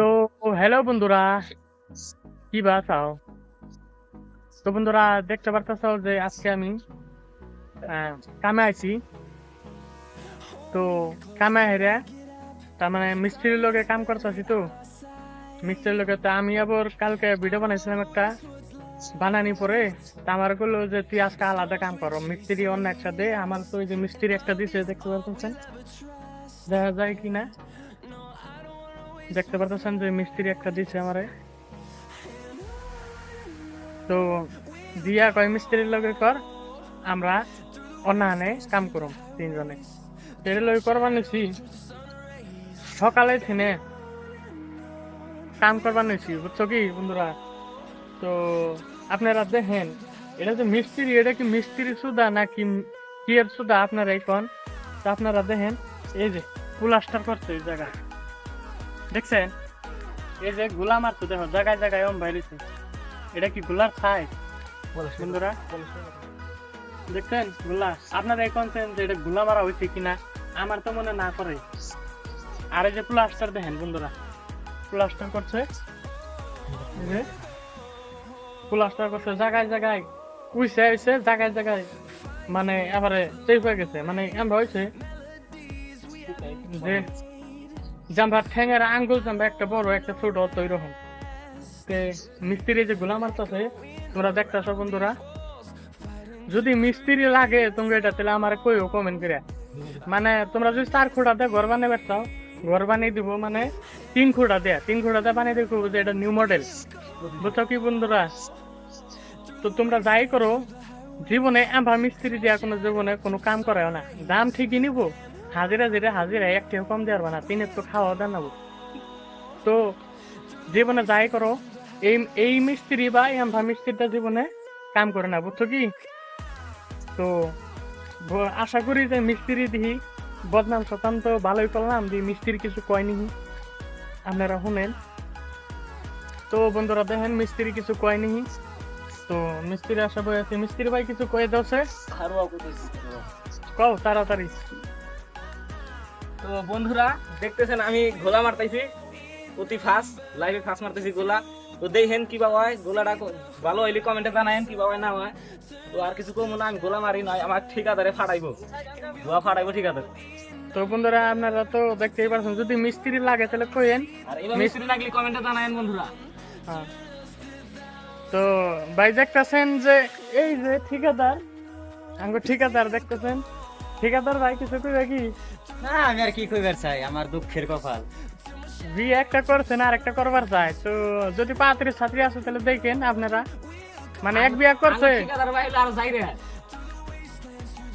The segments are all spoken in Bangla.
তো হ্যালো বন্ধুরা। কি বা চাও? তো বন্ধুরা, দেখতে পারতেছো যে আজকে আমি কামে আইছি। তো কামে হেরে তার মানে মিস্ত্রির লোকে কাম করতেছি তো। মিস্ত্রির লোকে তো আমি আবার কালকে ভিডিও বানাইছিলাম একটা বানানি পরে। তা আমার বলল যে তুই আজকে আলাদা কাম করো, মিস্ত্রি অন্য একটা দে আমার তো ওই যে মিস্ত্রি একটা দিছে, দেখতে পারতেছেন? দেখা যায় কিনা? দেখতে পারতেছেন যে মিস্ত্রি একটা দিছে আমারে। তো দিয়া কয়, মিস্ত্রির লগে কর, আমরা অন্যানে কাম করুম তিনজনে। এর লগে করবার নিছি, সকালে থেনে কাম করবার নিছি, বুঝছ কি বন্ধুরা? তো আপনারা দেখেন, এটা যে মিস্ত্রি, এটা কি মিস্ত্রি সুদা নাকি কি এর সুদা আপনারা এখন তো আপনারা দেখেন, এই যে প্লাস্টার করছে এই জায়গা। দেখছেন? এই যে গুলা মারতো দেখো জায়গায় জায়গায় অন বাইরেছে। এটা কি গুলার খায় বন্ধুরা। দেখছেন? গুলা আপনারা এখন যে এটা গুলা মারা হয়েছে কিনা আমার তো মনে না করে। আর এই যে প্লাস্টার দেখেন বন্ধুরা। প্লাস্টার করছে। প্লাস্টার করছে জায়গায় জায়গায় উইছে হয়েছে জায়গায় জায়গায় মানে এবারে চেপ হয়ে গেছে। মানে এমন হয়েছে যে জাম্বার ঠ্যাঙের আঙ্গুল জাম্বা একটা বড়, একটা ছোট তো এরকম। তে মিস্ত্রি যে গোলা মারতেছে তোমরা দেখতেছো বন্ধুরা? যদি মিস্ত্রি লাগে তোমরা এটা, তাহলে আমার কইও কমেন্ট করে মানে তোমরা যদি চার খুঁটা দিয়ে ঘর বানিয়ে বেরতাও ঘর বানিয়ে দিব মানে তিন খুঁটা দেয়া। তিন খুঁটা দিয়ে বানিয়ে দেখো যে এটা নিউ মডেল বুঝছ কি বন্ধুরা? তো তোমরা যাই করো, জীবনে এমন মিস্ত্রি দেওয়া কোনো জীবনে কোনো কাম করাও না। দাম ঠিকই নিবো হাজিরা যেটা হাজিরা একটিও কম দেওয়ার না তিনের তো খাওয়া দাওয়া নেব। তো জীবনে যাই করো এই এই মিস্ত্রি বা এই আম্ভা মিস্ত্রিটা জীবনে কাম করে না বুঝছ কি? তো আশা করি যে মিস্ত্রি দিহি বদনাম শতান তো ভালোই করলাম যে মিস্ত্রি কিছু কয়নি আপনারা শুনেন। তো বন্ধুরা দেখেন মিস্ত্রি কিছু কয়নি তো মিস্ত্রি আশা বই আছে মিস্ত্রি ভাই কিছু কয়ে দছে কও তাড়াতাড়ি। তো বন্ধুরা দেখতেছেন আমি গোলা মারতেছি অতি ফাস্ট লাইভে ফাস্ট মারতেছি গোলা। তো দেখেন কি বা হয় গোলাটা ভালো হইলে কমেন্টে জানায়েন কি বা হয় না হয়। তো আর কিছু কম না আমি গোলা মারি নয় আমার ঠিকাদারে ফাটাইবো। গোয়া ফাটাইবো ঠিকাদার। তো বন্ধুরা আপনারা তো দেখতেই পারছেন যদি মিস্ত্রি লাগে তাহলে কইেন আর এবার মিস্ত্রি লাগলে কমেন্টে জানায়েন বন্ধুরা। হ্যাঁ। তো ভাই দেখতেছেন যে এই যে ঠিকাদার আঙ্গো ঠিকাদার দেখতেছেন। ঠিকাদার ভাই কিছু কইবে কি না আমি আর কি কইবার চাই? আমার দুঃখের কপাল। বিয়ে একটা করছেন আর একটা করবার চাই। তো যদি পাত্রী ছাত্রী আছে তাহলে দেখেন আপনারা। মানে এক বিয়ে করছে। ঠিকাদার ভাই আর যাই রে।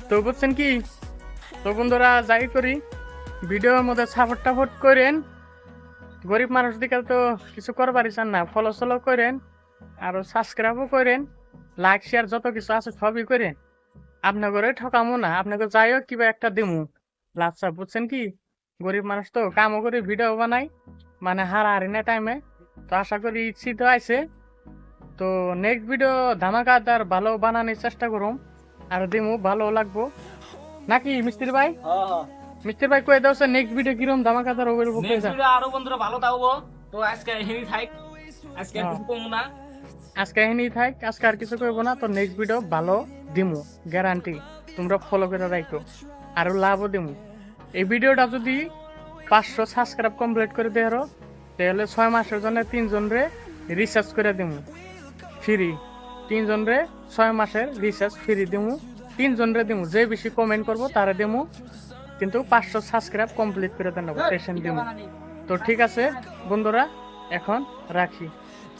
তো বুঝছেন কি? তো বন্ধুরা যাই করি। ভিডিওর মধ্যে সাপোর্ট টাপোর্ট করেন। গরিব মানুষ দিকে তো কিছু করবারই চান না। ফলো সলো করেন। আর সাবস্ক্রাইবও করেন। লাইক শেয়ার যত কিছু আছে সবই করেন। আপনাকে ঠকামো না আপনাকে যাইও কিবা একটা দিমু। লাচ্ছা বুঝছেন কি? গরিব মানুষ তো কামও করে ভিডিও বানাই মানে হারাহারি না টাইমে তো আশা করি শীত আইছে। তো নেক্সট ভিডিও ধামাকাদার ভালো বানানোর চেষ্টা করুম আর দিমু ভালো লাগবো। নাকি মিস্ত্রি ভাই? হ্যাঁ হ্যাঁ। মিস্ত্রি ভাই কয়ে দাও নেক্সট ভিডিও কিরম ধামাকাদার ভিডিও আরও বন্ধুরা ভালো থাকব। তো আজকে থাক। আজকে হ্যাঁ। কিছু না। আজকে এখানেই থাক আজকে আর কিছু করব না। তো নেক্সট ভিডিও ভালো দিমু গ্যারান্টি তোমরা ফলো করে রাখো আরও লাভও দিমু। এই ভিডিওটা যদি পাঁচশো সাবস্ক্রাইব কমপ্লিট করে দেওয়ার তাহলে ছয় মাসের জন্য তিনজন রে রিচার্জ করে দিমু। ফ্রি তিনজন রে ছয় মাসের রিচার্জ ফ্রি দিমু। তিনজন রে দিমু, যে বেশি কমেন্ট করব তারা দিমু। কিন্তু পাঁচশো সাবস্ক্রাইব কমপ্লিট করে দেন সেশন দিমু। তো ঠিক আছে, বন্ধুরা, এখন রাখি।